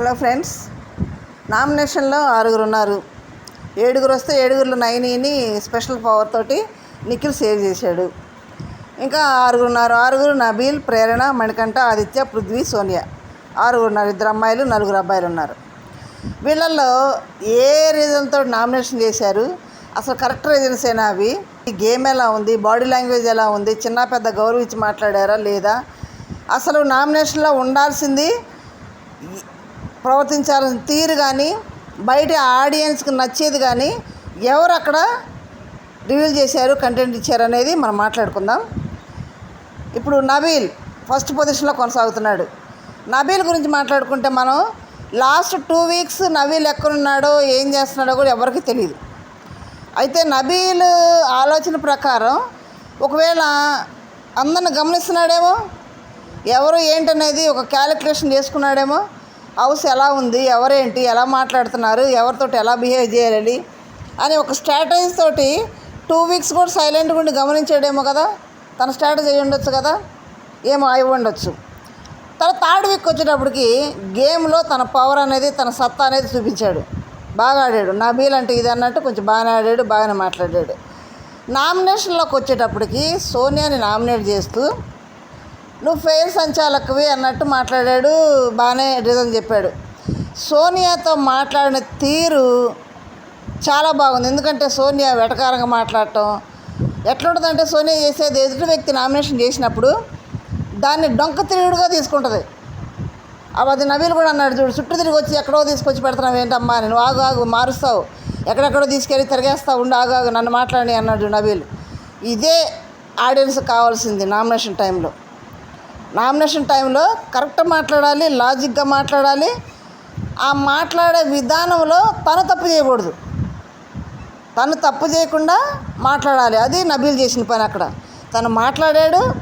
Hello friends నామినేషన్లో ఆరుగురు ఉన్నారు. ఏడుగురు వస్తే ఏడుగురులో నైనీని స్పెషల్ పవర్ తోటి నిఖిల్ సేవ్ చేశాడు. ఇంకా ఆరుగురు ఉన్నారు. ఆరుగురు నబీల్ ప్రేరణ మణికంఠ ఆదిత్య పృథ్వీ సోనియా. ఆరుగురు ఉన్నారు. ఇద్దరు అమ్మాయిలు నలుగురు అబ్బాయిలు ఉన్నారు. వీళ్ళల్లో ఏ రీజన్తో నామినేషన్ చేశారు? అసలు కరెక్ట్ రీజన్సేనా అవి? ఈ గేమ్ ఎలా ఉంది? బాడీ లాంగ్వేజ్ ఎలా ఉంది? చిన్న పెద్ద గౌరవించి మాట్లాడారా లేదా? అసలు నామినేషన్లో ఉండాల్సింది ప్రవర్తించాలని తీరు కానీ బయట ఆడియన్స్కి నచ్చేది కానీ ఎవరు అక్కడ రివీల్ చేశారు కంటెంట్ ఇచ్చారు అనేది మనం మాట్లాడుకుందాం. ఇప్పుడు నబీల్ ఫస్ట్ పొజిషన్లో కొనసాగుతున్నాడు. నబీల్ గురించి మాట్లాడుకుంటే మనం లాస్ట్ టూ వీక్స్ నబీల్ ఎక్కడున్నాడో ఏం చేస్తున్నాడో కూడా ఎవరికి తెలియదు అయితే నబీల్ ఆలోచన ప్రకారం ఒకవేళ అందరిని గమనిస్తున్నాడేమో ఎవరు ఏంటనేది ఒక క్యాలిక్యులేషన్ చేసుకున్నాడేమో హౌస్ ఎలా ఉంది ఎవరేంటి ఎలా మాట్లాడుతున్నారు ఎవరితోటి ఎలా బిహేవ్ చేయాలి అని ఒక స్ట్రాటజీ తోటి టూ వీక్స్ కూడా సైలెంట్గా ఉండి గమనించాడేమో కదా తన స్ట్రాటజీ అయి ఉండొచ్చు కదా ఏమో అయి ఉండొచ్చు. తన థర్డ్ వీక్ వచ్చేటప్పటికి గేమ్లో తన పవర్ అనేది తన సత్తా అనేది చూపించాడు. బాగా ఆడాడు. నా అంటే ఇది అన్నట్టు కొంచెం బాగానే ఆడాడు బాగానే మాట్లాడాడు. నామినేషన్లోకి వచ్చేటప్పటికి సోనియాని నామినేట్ చేస్తూ నువ్వు ఫెయిర్ సంచాలకువి అన్నట్టు మాట్లాడాడు. బాగానే రీజన్ చెప్పాడు. సోనియాతో మాట్లాడిన తీరు చాలా బాగుంది. ఎందుకంటే సోనియా వెటకారంగా మాట్లాడటం ఎట్లుంటుందంటే సోనియా చేసేది ఎదుటి వ్యక్తి నామినేషన్ చేసినప్పుడు దాన్ని డొంక తిరుగుడుగా తీసుకుంటుంది. అవి అది నవీల్ కూడా అన్నాడు చూడు చుట్టూ తిరిగి వచ్చి ఎక్కడో తీసుకొచ్చి పెడుతున్నావు ఏంటమ్మా నేను నువ్వు ఆగు ఆగు మారుస్తావు. ఎక్కడెక్కడో తీసుకెళ్ళి తిరిగేస్తావు ఉండు ఆగు ఆగు నన్ను మాట్లాడి అన్నాడు నవీల్ ఇదే ఆడియన్స్ కావాల్సింది నామినేషన్ టైంలో. నామినేషన్ టైంలో కరెక్ట్ మాట్లాడాలి లాజిక్గా మాట్లాడాలి. ఆ మాట్లాడే విధానంలో తను తప్పు చేయకూడదు. తను తప్పు చేయకుండా మాట్లాడాలి. అది నబీల్ చేసిన పని అక్కడ. తను మాట్లాడాడు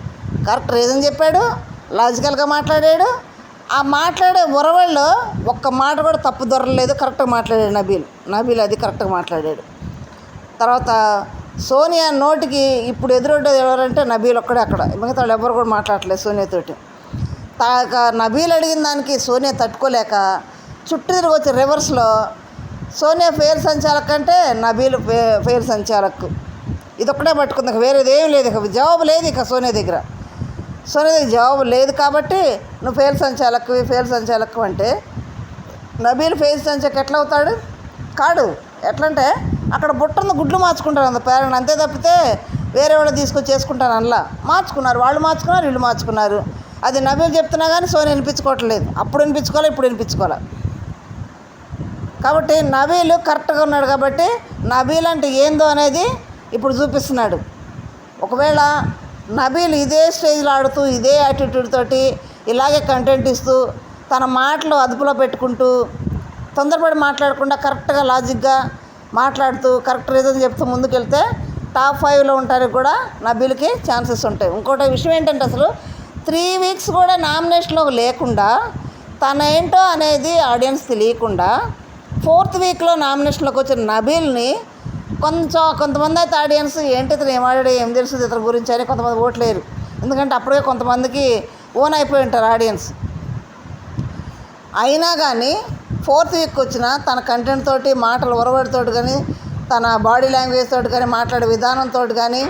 కరెక్ట్ రీజన్ చెప్పాడు లాజికల్గా మాట్లాడాడు. ఆ మాట్లాడే ఉరవల్లో ఒక్క మాట కూడా తప్పు దొరలేదు కరెక్ట్గా మాట్లాడాడు నబీల్. నబీల్ అది కరెక్ట్గా మాట్లాడాడు. తర్వాత సోనియా నోటికి ఇప్పుడు ఎదురొడ్డేది ఎవరంటే నబీల్ ఒక్కడే అక్కడ. మిగతా వాళ్ళు ఎవరు కూడా మాట్లాడలేదు సోనియాతోటి. తాక నబీల్ అడిగిన దానికి సోనియా తట్టుకోలేక చుట్టూ తిరిగి వచ్చి రివర్స్లో సోనియా ఫెయిల్ సంచాలక్ అంటే నబీల్ ఫే ఫెయిర్ సంచాలక్. ఇదొక్కడే పట్టుకుంది. ఇక వేరేది ఏం లేదు. ఇక జవాబు లేదు ఇక సోనియా దగ్గర. సోనియా దగ్గర జవాబు లేదు కాబట్టి నువ్వు ఫెయిర్ సంచాలక్ ఫెయిల్ సంచాలక్ అంటే నబీల్ ఫెయిల్ సంచాలక్ ఎట్లా అవుతాడు? కాడు. ఎట్లంటే అక్కడ బుట్టను గుడ్లు మార్చుకుంటారు అంత పేరెంట్ అంతే తప్పితే వేరే వాళ్ళు తీసుకొచ్చి చేసుకుంటారు అందులో మార్చుకున్నారు. వాళ్ళు మార్చుకున్నారు వీళ్ళు మార్చుకున్నారు. అది నవ్వులు చెప్తున్నా కానీ సోని వినిపించుకోవట్లేదు. అప్పుడు వినిపించుకోవాలి ఇప్పుడు వినిపించుకోవాలి? కాబట్టి నవీలు కరెక్ట్గా ఉన్నాడు కాబట్టి నబీల్ అంటే ఏందో అనేది ఇప్పుడు చూపిస్తున్నాడు. ఒకవేళ నబీలు ఇదే స్టేజ్లో ఆడుతూ ఇదే యాటిట్యూడ్ తోటి ఇలాగే కంటెంట్ ఇస్తూ తన మాటలు అదుపులో పెట్టుకుంటూ తొందరపడి మాట్లాడకుండా కరెక్ట్గా లాజిక్గా మాట్లాడుతూ కరెక్ట్ రీజన్ చెప్తూ ముందుకెళ్తే టాప్ ఫైవ్లో ఉంటానికి కూడా నబీల్కి ఛాన్సెస్ ఉంటాయి. ఇంకోటి విషయం ఏంటంటే అసలు త్రీ వీక్స్ కూడా నామినేషన్లో లేకుండా తన ఏంటో అనేది ఆడియన్స్ తెలియకుండా ఫోర్త్ వీక్లో నామినేషన్లోకి వచ్చిన నబీల్ని కొంచెం కొంతమంది అయితే ఆడియన్స్ ఏంటి ఇతను ఏం ఏం తెలుసు ఇతని గురించి అని కొంతమంది ఓట్లేరు ఎందుకంటే అప్పుడే కొంతమందికి ఓన్ అయిపోయి ఉంటారు ఆడియన్స్. అయినా కానీ ఫోర్త్ వీక్ వచ్చిన తన కంటెంట్ తోటి మాటలు ఉరవడితోటి కానీ తన బాడీ లాంగ్వేజ్ తోటి కానీ మాట్లాడే విధానంతో కానీ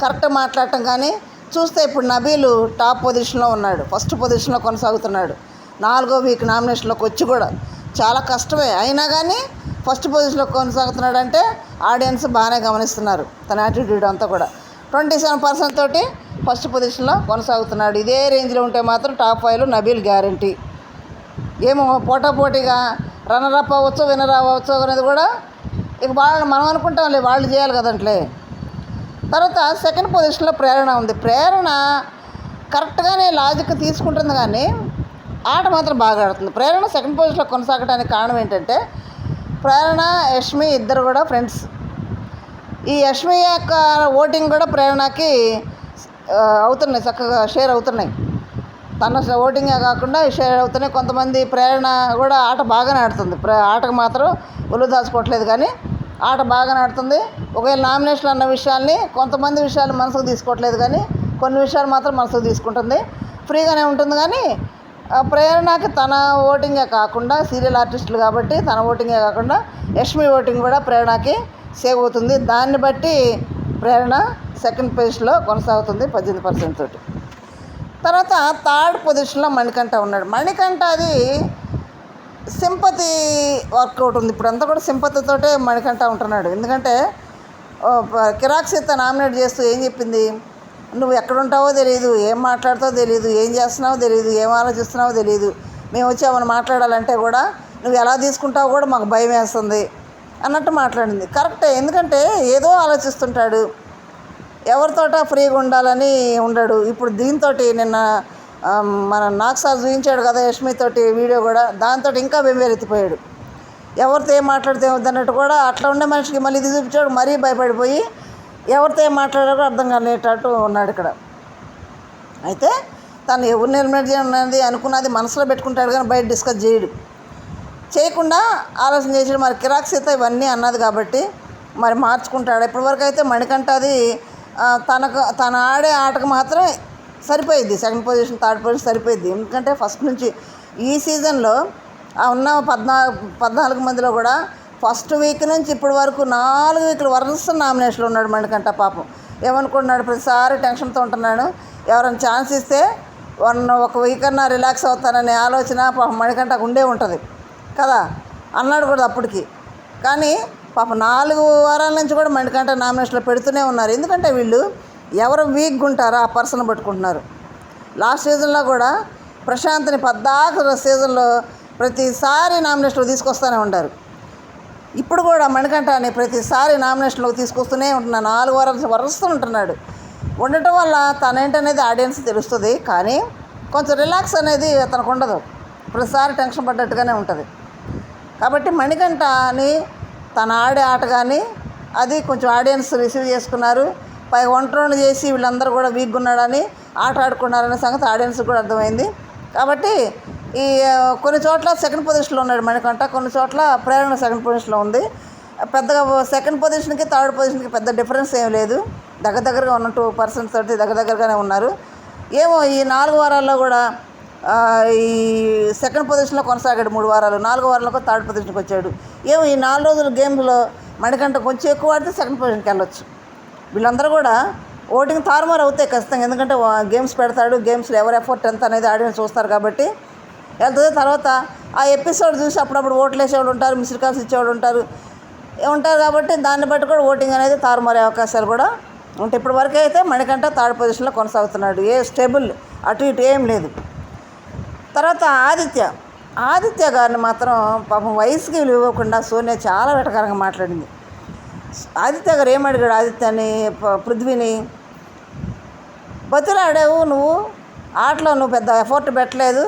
కరెక్ట్ మాట్లాడటం కానీ చూస్తే ఇప్పుడు నబీలు టాప్ పొజిషన్లో ఉన్నాడు. ఫస్ట్ పొజిషన్లో కొనసాగుతున్నాడు. నాలుగో వీక్ నామినేషన్లోకి వచ్చి కూడా చాలా కష్టమే. అయినా కానీ ఫస్ట్ పొజిషన్లో కొనసాగుతున్నాడు అంటే ఆడియన్స్ బాగానే గమనిస్తున్నారు. తన యాటిట్యూడ్ అంతా కూడా. ట్వంటీ సెవెన్ పర్సెంట్ తోటి ఫస్ట్ పొజిషన్లో కొనసాగుతున్నాడు. ఇదే రేంజ్లో ఉంటే మాత్రం టాప్ ఫైవ్లో నబీల్ గ్యారంటీ ఏమో పోటాపోటీగా రన్నర్ అప్ అవ్వచ్చు విన్నర్ అవ్వచ్చు అనేది కూడా ఇక వాళ్ళు మనం అనుకుంటాంలే వాళ్ళు చేయాలి కదంట్లే తర్వాత సెకండ్ పొజిషన్లో ప్రేరణ ఉంది. ప్రేరణ కరెక్ట్గానే లాజిక్ తీసుకుంటుంది కానీ ఆట మాత్రం బాగా ఆడుతుంది. ప్రేరణ సెకండ్ పొజిషన్లో కొనసాగడానికి కారణం ఏంటంటే ప్రేరణ యష్మి ఇద్దరు కూడా ఫ్రెండ్స్ ఈ యష్మి యొక్క ఓటింగ్ కూడా ప్రేరణకి అవుతున్నాయి చక్కగా షేర్ అవుతున్నాయి. తన ఓటింగే కాకుండా షేర్ అవుతున్నాయి కొంతమంది ప్రేరణ కూడా ఆట బాగానే ఆడుతుంది. ఆటకు మాత్రం ఒళ్ళు దాచుకోవట్లేదు కానీ ఆట బాగానే ఆడుతుంది. ఒకవేళ నామినేషన్ అన్న విషయాల్ని కొంతమంది విషయాలు మనసుకు తీసుకోవట్లేదు కానీ కొన్ని విషయాలు మాత్రం మనసుకు తీసుకుంటుంది. ఫ్రీగానే ఉంటుంది కానీ ప్రేరణకి తన ఓటింగే కాకుండా సీరియల్ ఆర్టిస్టులు కాబట్టి తన ఓటింగే కాకుండా యష్మి ఓటింగ్ కూడా ప్రేరణకి సేవ్ అవుతుంది. దాన్ని బట్టి ప్రేరణ సెకండ్ పేజ్లో కొనసాగుతుంది పద్దెనిమిది పర్సెంట్ తోటి. తర్వాత థర్డ్ పొజిషన్లో మణికంఠ ఉన్నాడు. మణికంఠ అది సింపతి వర్కౌట్ ఉంది. ఇప్పుడు అంతా కూడా సింపతితోటే మణికంఠ ఉంటున్నాడు. ఎందుకంటే ఓ, నామినేట్ చేస్తూ ఏం చెప్పింది? నువ్వు ఎక్కడుంటావో తెలియదు ఏం మాట్లాడుతావో తెలియదు ఏం చేస్తున్నావో తెలియదు ఏం ఆలోచిస్తున్నావో తెలియదు మేము వచ్చి ఏమైనా మాట్లాడాలంటే కూడా నువ్వు ఎలా తీసుకుంటావో కూడా మాకు భయం వేస్తుంది అన్నట్టు మాట్లాడింది. కరెక్టే. ఎందుకంటే ఏదో ఆలోచిస్తుంటాడు. ఎవరితోట ఫ్రీగా ఉండాలని ఉండడు. ఇప్పుడు దీంతో నిన్న మన నాకు సార్ చూపించాడు కదా యష్మితోటి వీడియో కూడా దాంతో ఇంకా బెంబేరెత్తిపోయాడు ఎవరితో ఏం మాట్లాడితే వద్దన్నట్టు కూడా అట్లా ఉండే మనిషికి మళ్ళీ ఇది చూపించాడు మరీ భయపడిపోయి ఎవరితో ఏం మాట్లాడారో అర్థం కానేటట్టు ఉన్నాడు ఇక్కడ. అయితే తను ఎవరు నిర్మిట్ చేయాలన్నది అనుకున్నది మనసులో పెట్టుకుంటాడు కానీ బయట డిస్కస్ చేయడు. చేయకుండా ఆలోచన చేసాడు. మరి కిరాక్స్ అయితే ఇవన్నీ అన్నది కాబట్టి మరి మార్చుకుంటాడు. ఇప్పటివరకు అయితే మణికంఠ అది తనకు తన ఆడే ఆటకు మాత్రం సరిపోయింది సెకండ్ పొజిషన్ థర్డ్ పొజిషన్ సరిపోయింది ఎందుకంటే ఫస్ట్ నుంచి ఈ సీజన్లో ఆ ఉన్న పద్నాలుగు పద్నాలుగు మందిలో కూడా ఫస్ట్ వీక్ నుంచి ఇప్పటి వరకు నాలుగు వీక్లు వరుస నామినేషన్లో ఉన్నాడు మణికంట పాపం. ఏమనుకుంటున్నాడు? ప్రతిసారి టెన్షన్తో ఉంటున్నాడు. ఎవరైనా ఛాన్స్ ఇస్తే వన్ ఒక వీక్ అన్నా రిలాక్స్ అవుతాననే ఆలోచన పాపం మణికంటకు ఉండే ఉంటుంది. కదా? అన్నాడు కూడా అప్పటికి. కానీ పాప నాలుగు వారాల నుంచి కూడా మణికంఠ నామినేషన్లో పెడుతూనే ఉన్నారు. ఎందుకంటే వీళ్ళు ఎవరు వీక్గా ఉంటారో ఆ పర్సన్ పట్టుకుంటున్నారు. లాస్ట్ సీజన్లో కూడా ప్రశాంత్ని పద్దాక సీజన్లో ప్రతిసారి నామినేషన్లో తీసుకొస్తూనే ఉంటారు ఇప్పుడు కూడా మణికంఠని ప్రతిసారి నామినేషన్లోకి తీసుకొస్తూనే ఉంటున్నాను నాలుగు వారాలు వరుస్తూ ఉంటున్నాడు. ఉండటం వల్ల తనేంటనేది ఆడియన్స్ తెలుస్తుంది. కానీ కొంచెం రిలాక్స్ అనేది అతనికి ఉండదు. ప్రతిసారి టెన్షన్ పడ్డట్టుగానే ఉంటుంది. కాబట్టి మణికంఠని తన ఆడే ఆట కానీ అది కొంచెం ఆడియన్స్ రిసీవ్ చేసుకున్నారు. పై ఒంటరిని చేసి వీళ్ళందరూ కూడా వీక్గా ఉన్నాడని ఆట ఆడుకున్నారనే సంగతి ఆడియన్స్ కూడా అర్థమైంది. కాబట్టి ఈ కొన్ని చోట్ల సెకండ్ పొజిషన్లో ఉన్నాడు మణికంట కొన్ని చోట్ల ప్రేరణ సెకండ్ పొజిషన్లో ఉంది. పెద్దగా సెకండ్ పొజిషన్కి థర్డ్ పొజిషన్కి పెద్ద డిఫరెన్స్ ఏం లేదు. దగ్గర దగ్గరగా ఉన్న టూ పర్సెంట్ తోటి దగ్గర దగ్గరగానే ఉన్నారు. ఏమో ఈ నాలుగు వారాల్లో కూడా ఈ సెకండ్ పొజిషన్లో కొనసాగాడు మూడు వారాలు. నాలుగు వారాలకు థర్డ్ పొజిషన్కి వచ్చాడు. ఏమో ఈ నాలుగు రోజుల గేమ్లో మణికంట కొంచెం ఎక్కువ ఆడితే సెకండ్ పొజిషన్కి వెళ్ళొచ్చు. వీళ్ళందరూ కూడా ఓటింగ్ తారుమారు అవుతాయి ఖచ్చితంగా. ఎందుకంటే గేమ్స్ పెడతాడు గేమ్స్లో ఎవరు ఎఫర్ట్ ఎంత అనేది ఆడియన్స్ చూస్తారు కాబట్టి. వెళ్తుంది తర్వాత ఆ ఎపిసోడ్ చూసి అప్పుడప్పుడు ఓట్లు వేసేవాళ్ళు ఉంటారు మిస్డ్ కాల్స్ ఇచ్చేవాళ్ళు ఉంటారు. ఏ ఉంటారు కాబట్టి దాన్ని బట్టి కూడా ఓటింగ్ అనేది తారుమారే అవకాశాలు కూడా ఉంటాయి. ఇప్పటి వరకు అయితే మణికంట థర్డ్ పొజిషన్లో కొనసాగుతున్నాడు. ఏ స్టేబుల్ అటు ఇటు ఏం లేదు. తర్వాత ఆదిత్య. ఆదిత్య గారిని మాత్రం పాపం వయసుకి ఇవ్వకుండా సోనియా చాలా వెటకరంగా మాట్లాడింది. ఆదిత్య గారు ఏమడిగాడు ఆదిత్యని పృథ్వీని? బతులాడావు నువ్వు ఆటలో నువ్వు పెద్ద ఎఫర్ట్ పెట్టలేదు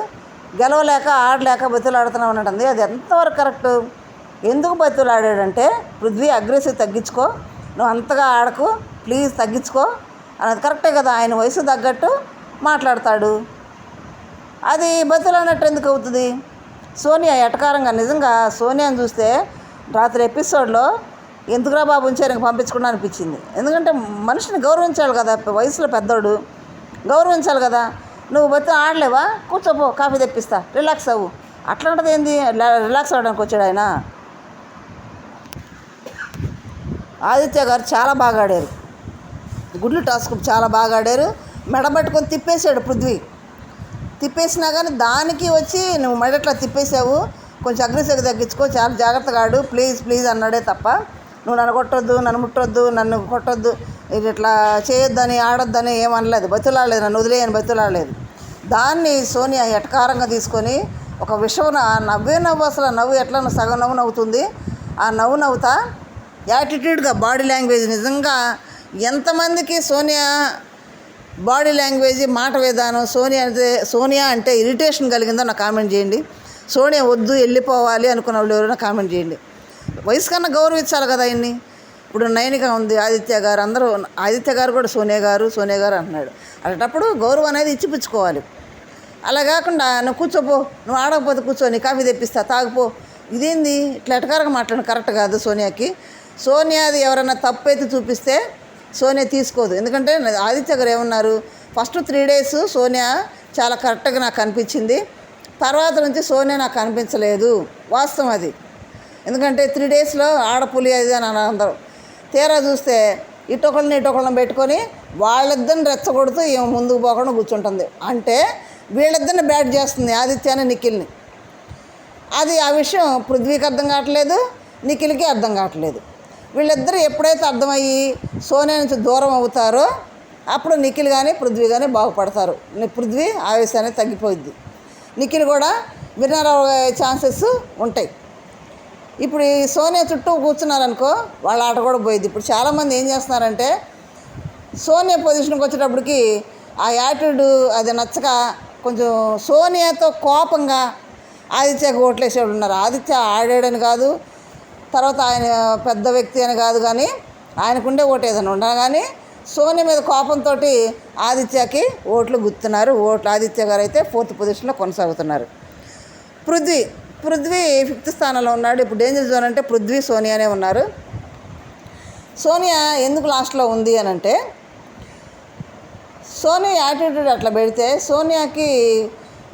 గెలవలేక ఆడలేక బతులాడుతున్నావు అంటుంది అది. ఎంతవరకు కరెక్ట్ ఎందుకు బతులాడాడంటే పృథ్వీ అగ్రెసివ్ తగ్గించుకో నువ్వు అంతగా ఆడకు ప్లీజ్ తగ్గించుకో అన్నది కరెక్టే కదా ఆయన వయసు తగ్గట్టు మాట్లాడతాడు. అది బతులన్నట్టు ఎందుకు అవుతుంది? సోనియా ఎటకారంగా నిజంగా సోనియాని చూస్తే రాత్రి ఎపిసోడ్లో ఎందుకురా బాబు ఉంచారు ఇంక పంపించకుండా అనిపించింది. ఎందుకంటే మనిషిని గౌరవించాలి కదా వయసులో పెద్దోడు. గౌరవించాలి కదా. నువ్వు బతి ఆడలేవా? కూర్చోపో కాఫీ తెప్పిస్తా. రిలాక్స్ అవ్వు. అట్లాంటిది ఏంది? రిలాక్స్ అవ్వడానికి వచ్చాడు ఆయన. ఆదిత్య గారు చాలా బాగా ఆడారు. గుడ్లు టాస్క్ చాలా బాగా ఆడారు. మెడ పట్టుకొని తిప్పేశాడు పృథ్వీ. తిప్పేసినా కానీ దానికి వచ్చి నువ్వు మెడట్లా తిప్పేసావు. కొంచెం అగ్నిశక్తి తగ్గించుకో చాలా జాగ్రత్తగా ఆడు. ప్లీజ్ ప్లీజ్ అన్నాడే తప్ప. నువ్వు నన్ను కొట్టొద్దు నన్ను ముట్టొద్దు నన్ను కొట్టొద్దు. ఇట్లా చేయొద్దని ఆడొద్దని ఏమనలేదు బతులాడలేదు నన్ను వదిలేయని బతులాడలేదు. దాన్ని సోనియా ఎటకారంగా తీసుకొని ఒక విషయం ఆ నవ్వే నవ్వు అసలు. ఆ నవ్వు ఎట్లా సగం నవ్వు నవ్వుతుంది. ఆ నవ్వు నవ్వుతా యాటిట్యూడ్గా బాడీ లాంగ్వేజ్ నిజంగా ఎంతమందికి సోనియా బాడీ లాంగ్వేజ్ మాట విధానం సోనియా అంటే సోనియా అంటే ఇరిటేషన్ కలిగిందో నాకు కామెంట్ చేయండి. సోనియా వద్దు వెళ్ళిపోవాలి అనుకున్న వాళ్ళు ఎవరైనా కామెంట్ చేయండి. వయసు కన్నా గౌరవించాలి కదా ఆయన్ని. ఇప్పుడు నయనిక ఉంది ఆదిత్య గారు అందరూ ఆదిత్య గారు కూడా సోనియా గారు సోనియా గారు అంటున్నాడు. అలాంటప్పుడు గౌరవం అనేది ఇచ్చిపుచ్చుకోవాలి. అలా కాకుండా నువ్వు కూర్చోపో నువ్వు ఆడకపోతే కూర్చో నీ కాఫీ తెప్పిస్తా తాగిపో. ఇదేంది? ఇట్లా ఎటకారంగా మాట్లాడడం కరెక్ట్ కాదు సోనియాకి. సోనియాది ఎవరైనా తప్పు అయితే చూపిస్తే సోనియా తీసుకోదు. ఎందుకంటే ఆదిత్య గారు ఏమన్నారు? ఫస్ట్ త్రీ డేస్ సోనియా చాలా కరెక్ట్గా నాకు అనిపించింది. తర్వాత నుంచి సోనియా నాకు కనిపించలేదు వాస్తవం అది. ఎందుకంటే త్రీ డేస్లో ఆడపులి అది అని అందరూ. తీరా చూస్తే ఇటొకళ్ళని ఇటొకళ్ళని పెట్టుకొని వాళ్ళిద్దరిని రెచ్చగొడుతూ ఈమె ముందుకు పోకుండా కూర్చుంటుంది. అంటే వీళ్ళిద్దరిని బ్యాట్ చేస్తుంది ఆదిత్యాన్ని నిఖిల్ని. అది ఆ విషయం పృథ్వీకి అర్థం కావట్లేదు నిఖిల్కి అర్థం కావట్లేదు. వీళ్ళిద్దరూ ఎప్పుడైతే అర్థమయ్యి సోనియా నుంచి దూరం అవుతారో అప్పుడు నిఖిల్ కానీ పృథ్వీ కానీ బాగుపడతారు. పృథ్వీ ఆవేశాన్ని తగ్గిపోయింది నిఖిల్ కూడా విన్నర్ అయ్యే ఛాన్సెస్ ఉంటాయి. ఇప్పుడు ఈ సోనియా చుట్టూ కూర్చున్నారనుకో వాళ్ళ ఆట కూడా పోయింది ఇప్పుడు చాలామంది ఏం చేస్తున్నారంటే సోనియా పొజిషన్కి వచ్చేటప్పటికి ఆ యాటిట్యూడ్ అది నచ్చక కొంచెం సోనియాతో కోపంగా ఆదిత్యకు ఓట్లేసేవాళ్ళు ఉన్నారు. ఆదిత్య ఆడాడని కాదు తర్వాత ఆయన పెద్ద వ్యక్తి అని కాదు కానీ ఆయనకుండే ఓటు ఏదైనా ఉండదు కానీ సోని మీద కోపంతో ఆదిత్యకి ఓట్లు గుర్తున్నారు ఓట్లు ఆదిత్య గారు అయితే ఫోర్త్ పొజిషన్లో కొనసాగుతున్నారు. పృథ్వీ పృథ్వీ ఫిఫ్త్ స్థానంలో ఉన్నాడు. ఇప్పుడు డేంజర్ జోన్ అంటే పృథ్వీ సోనియానే ఉన్నారు. సోనియా ఎందుకు లాస్ట్లో ఉంది అని అంటే సోనియా యాటిట్యూడ్ అట్లా పెడితే సోనియాకి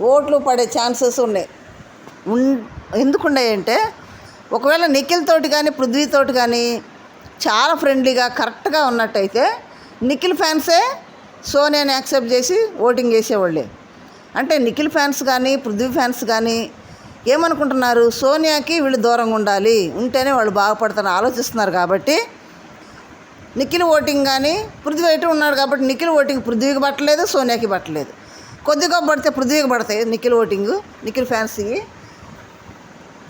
ఓట్లు పడే ఛాన్సెస్ ఉన్నాయి. ఉన్ ఎందుకున్నాయంటే ఒకవేళ నిఖిల్ తోటి కానీ పృథ్వీతోటి కానీ చాలా ఫ్రెండ్లీగా కరెక్ట్గా ఉన్నట్టయితే నిఖిల్ ఫ్యాన్సే సోనియాని యాక్సెప్ట్ చేసి ఓటింగ్ చేసేవాళ్ళే. అంటే నిఖిల్ ఫ్యాన్స్ కానీ పృథ్వీ ఫ్యాన్స్ కానీ ఏమనుకుంటున్నారు? సోనియాకి వీళ్ళు దూరంగా ఉండాలి. ఉంటేనే వాళ్ళు బాగుపడతారని ఆలోచిస్తున్నారు కాబట్టి నిఖిల్ ఓటింగ్ కానీ పృథ్వీ అయితే ఉన్నాడు కాబట్టి నిఖిల్ ఓటింగ్ పృథ్వీకి పట్టలేదు సోనియాకి పట్టలేదు. కొద్దిగా పడితే పృథ్వీకి పడతాయి నిఖిల్ ఓటింగ్ నిఖిల్ ఫ్యాన్స్కి.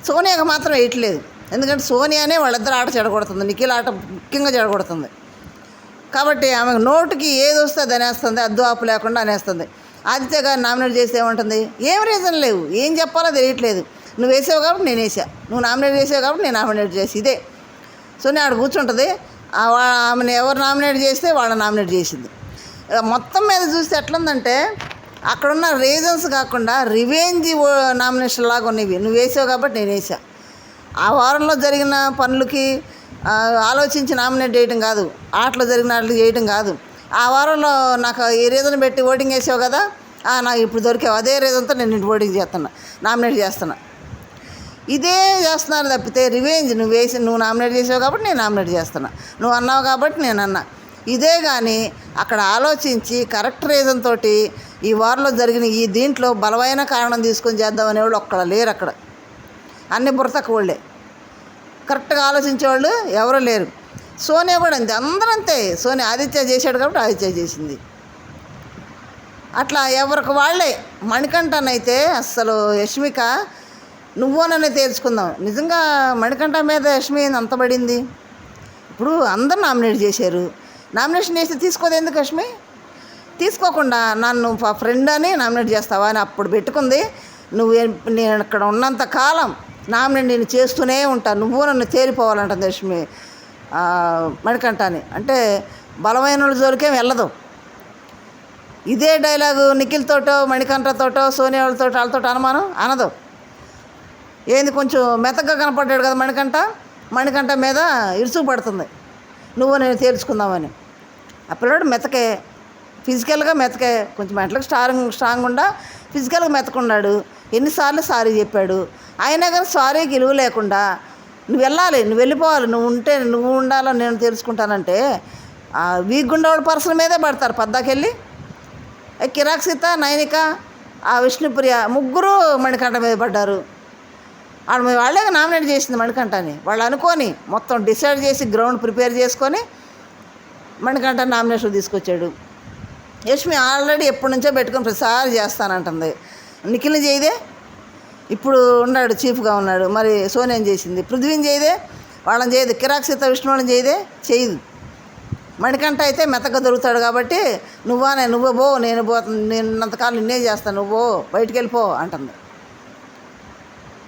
సోనియాకి మాత్రం వేయట్లేదు ఎందుకంటే సోనియానే వాళ్ళిద్దరు ఆట చెడగొడుతుంది. నిఖిల్ ఆట ముఖ్యంగా చెడగొడుతుంది. కాబట్టి ఆమె నోటుకి ఏది వస్తే అది అనేస్తుంది. అద్దు ఆపు లేకుండా అనేస్తుంది. ఆదిత్య గారు నామినేట్ చేస్తే ఏమంటుంది? ఏం రీజన్ లేవు. ఏం చెప్పాలో తెలియట్లేదు. నువ్వు వేసావు కాబట్టి నేను వేసా. నువ్వు నామినేట్ చేసావు కాబట్టి నేను నామినేట్ చేసి ఇదే. సో నేను ఆడ కూర్చుంటుంది. ఆమెను ఎవరు నామినేట్ చేస్తే వాళ్ళని నామినేట్ చేసింది. ఇక మొత్తం మీద చూస్తే ఎట్లుందంటే అక్కడున్న రీజన్స్ కాకుండా రివెంజ్ నామినేషన్ లాగా ఉన్నవి నువ్వు వేసావు కాబట్టి నేను వేసా ఆ వారంలో జరిగిన పనులకి ఆలోచించి నామినేట్ చేయడం కాదు. ఆటలో జరిగిన ఆటలు చేయడం కాదు. ఆ వారంలో నాకు ఈ రీజన్ పెట్టి ఓటింగ్ వేసావు కదా? నాకు ఇప్పుడు దొరికావు. అదే రీజన్తో నేను ఇంటి ఓటింగ్ చేస్తున్నా. నామినేట్ చేస్తున్నా. ఇదే చేస్తున్నారు తప్పితే రివెంజ్ నువ్వు వేసి నువ్వు నామినేట్ చేసావు కాబట్టి నేను నామినేట్ చేస్తున్నా. నువ్వు అన్నావు కాబట్టి నేను అన్నా. ఇదే కానీ అక్కడ ఆలోచించి కరెక్ట్ రీజన్ తోటి ఈ వార్లో జరిగిన ఈ దీంట్లో బలమైన కారణం తీసుకొని చేద్దామనే వాళ్ళు ఒక్కడ లేరు అక్కడ. అన్ని బుర్తకు వాళ్ళే. కరెక్ట్గా ఆలోచించేవాళ్ళు ఎవరు లేరు. సోనియా కూడా అంతే. అందరూ అంతే. సోనియా ఆదిత్య చేశాడు కాబట్టి ఆదిత్య చేసింది. అట్లా ఎవరికి వాళ్ళే. మణికంఠనైతే అసలు యష్మిక నువ్వోనని తేల్చుకుందాం. నిజంగా మణికంఠ మీద యష్మి అంత పడింది? ఇప్పుడు అందరు నామినేట్ చేశారు. నామినేషన్ చేస్తే తీసుకోదు ఎందుకు యష్మి? తీసుకోకుండా నన్ను ఫ్రెండ్ అని నామినేట్ చేస్తావా అని అప్పుడు పెట్టుకుంది. నువ్వు నేను ఇక్కడ ఉన్నంత కాలం నామినేట్ నేను చేస్తూనే ఉంటాను నువ్వు నన్ను తేలిపోవాలంటుంది యష్మి మణికంట అని అంటే బలమైన జోలికేం వెళ్ళదు. ఇదే డైలాగు నిఖిల్తోటో మణికంఠతోటో సోనియా వాళ్ళతో వాళ్ళతో అనుమానం అనదు. ఏంది కొంచెం మెతగ్గా కనపడ్డాడు కదా మణికంఠ? మణికంఠ మీద ఇరుసుకు పడుతుంది. నువ్వు నేను తేల్చుకుందామని. ఆ పిల్లడు మెతకే. ఫిజికల్గా మెతకే కొంచెం మెంటల్గా స్ట్రాంగ్ స్ట్రాంగ్ ఉండా ఫిజికల్గా మెతకున్నాడు. ఎన్నిసార్లు సారీ చెప్పాడు. అయినా కానీ సారీ గెలువ లేకుండా నువ్వు వెళ్ళాలి నువ్వు వెళ్ళిపోవాలి నువ్వు ఉంటే నువ్వు ఉండాలని నేను తెలుసుకుంటానంటే వీక్ గుండవాడు పర్సన్ మీదే పడతారు పద్దాకెళ్ళి. కిరాక్సిత కిరాక్ నైనిక ఆ విష్ణుప్రియ ముగ్గురు మణికంఠ మీద పడ్డారు. ఆడ వాళ్ళే నామినేట్ చేసింది మణికంఠని. వాళ్ళు అనుకొని మొత్తం డిసైడ్ చేసి గ్రౌండ్ ప్రిపేర్ చేసుకొని మణికంఠ నామినేషన్ తీసుకొచ్చాడు. యష్మి ఆల్రెడీ ఎప్పటి నుంచో పెట్టుకొని ప్రతిసారి చేస్తానంటుంది. నిఖిల్ని చేయదే? ఇప్పుడు ఉన్నాడు చీఫ్గా ఉన్నాడు. మరి సోనియా చేసింది? పృథ్వీని చేయదే? వాళ్ళని చేయదు. కిరాక్ సీత విష్ణువుని చేయదే? చేయదు. మణికంఠ అయితే మెత్తగా దొరుకుతాడు కాబట్టి నువ్వా నేను నువ్వు పో నేను పో నేను నిన్నే చేస్తాను నువ్వు పో, బయటికి వెళ్ళిపో అంటుంది.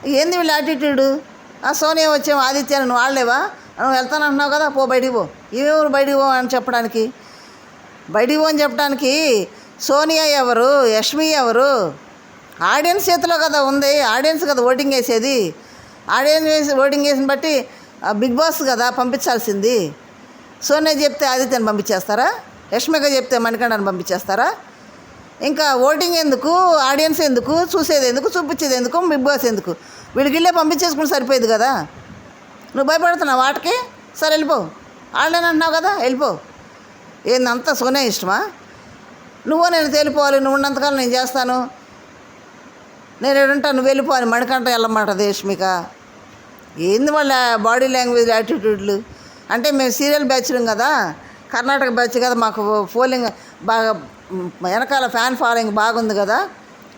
ఏంది వీళ్ళ యాటిట్యూడ్ ఆ సోనియా వచ్చాము ఆదిత్య నువ్వు వాళ్ళేవా నువ్వు వెళ్తానంటున్నావు కదా పో బయటికి పో. ఏమేమి బయటికి పో అని చెప్పడానికి? బయటికి పోని చెప్పడానికి సోనియా ఎవరు యష్మి ఎవరు? ఆడియన్స్ చేతిలో కదా ఉంది ఆడియన్స్ కదా ఓటింగ్ వేసేది. ఆడియన్స్ వేసి ఓటింగ్ వేసిన బట్టి బిగ్ బాస్ కదా పంపించాల్సింది. సోనియా చెప్తే ఆదిత్యని పంపించేస్తారా? యష్మిక చెప్తే మణికంఠని పంపించేస్తారా? ఇంకా ఓటింగ్ ఎందుకు ఆడియన్స్ ఎందుకు చూసేది ఎందుకు చూపించేది ఎందుకు బిగ్ బాస్ ఎందుకు? వీడికిళ్ళే పంపించేసుకుని సరిపోయేది కదా. నువ్వు భయపడుతున్నావు వాటికి? సరే వెళ్ళిపో. ఆడలేనంటున్నావు కదా వెళ్ళిపో. ఏందంతా సోనే ఇష్టమా? నువ్వు నేను తేలిపోవాలి నువ్వు ఉన్నంతకాలం నేను చేస్తాను. నేను ఎడుంటా నువ్వు వెళ్ళిపో మణికంట వెళ్ళమాట దేశ్మిక ఏంది వాళ్ళ బాడీ లాంగ్వేజ్ యాటిట్యూడ్లు? అంటే మేము సీరియల్ బ్యాచ్లం కదా కర్ణాటక బ్యాచ్ కదా మాకు ఫోలింగ్ బాగా వెనకాల ఫ్యాన్ ఫాలోయింగ్ బాగుంది కదా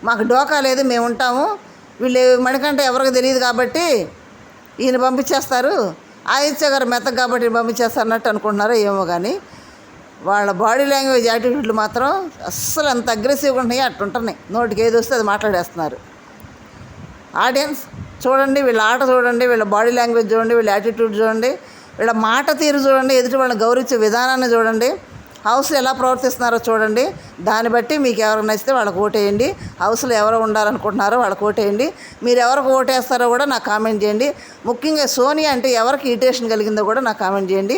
మాకు డోకా లేదు మేము ఉంటాము. వీళ్ళు మణికంట ఎవరికి తెలియదు కాబట్టి ఈయన పంపించేస్తారు. ఆదిత్య గారు మెత్తగా కాబట్టి పంపించేస్తారన్నట్టు పంపించేస్తారు అన్నట్టు అనుకుంటున్నారో ఏమో కానీ వాళ్ళ బాడీ లాంగ్వేజ్ యాటిట్యూడ్లు మాత్రం అస్సలు ఎంత అగ్రెసివ్గా ఉంటాయి అట్టుంటున్నాయి నోటికి ఏది వస్తే అది మాట్లాడేస్తున్నారు. ఆడియన్స్ చూడండి వీళ్ళ ఆట చూడండి వీళ్ళ బాడీ లాంగ్వేజ్ చూడండి వీళ్ళ యాటిట్యూడ్ చూడండి వీళ్ళ మాట తీరు చూడండి ఎదుటి వాళ్ళని గౌరవించే విధానాన్ని చూడండి హౌస్లో ఎలా ప్రవర్తిస్తున్నారో చూడండి. దాన్ని బట్టి మీకు ఎవరికి నచ్చితే వాళ్ళకి ఓటేయండి. హౌస్లో ఎవరు ఉండాలనుకుంటున్నారో వాళ్ళకి ఓటేయండి. మీరు ఎవరికి ఓటేస్తారో కూడా నాకు కామెంట్ చేయండి. ముఖ్యంగా సోనియా అంటే ఎవరికి ఇరిటేషన్ కలిగిందో కూడా నాకు కామెంట్ చేయండి.